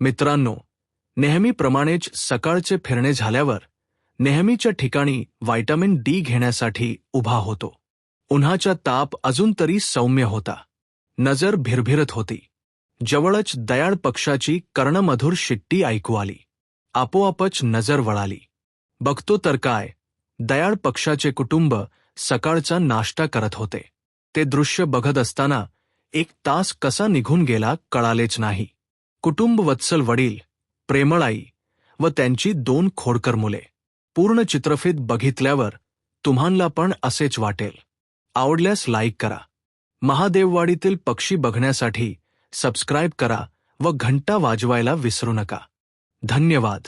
मित्रांनो नेहमीप्रमाणेच सकाळचे फिरणे झाल्यावर नेहमीच्या ठिकाणी व्हायटामिन डी घेण्यासाठी उभा होतो. उन्हाचा ताप अजून तरी सौम्य होता. नजर भिरभिरत होती. जवळच दयाळ पक्षाची कर्णमधुर शिट्टी ऐकू आली. आपोआपच नजर वळाली. बघतो तर काय दयाळ पक्षाचे कुटुंब सकाळचा नाश्ता करत होते. ते दृश्य बघत असताना एक तास कसा निघून गेला कळालेच नाही. कुटुंब वत्सल वडील प्रेमळाई व त्यांची दोन खोडकर मुले. पूर्ण चित्रफित बघितल्यावर तुम्हांला पण असेच वाटेल. आवडल्यास लाईक करा. महादेववाडीतील पक्षी बघण्यासाठी सबस्क्राईब करा व घंटा वाजवायला विसरू नका. धन्यवाद.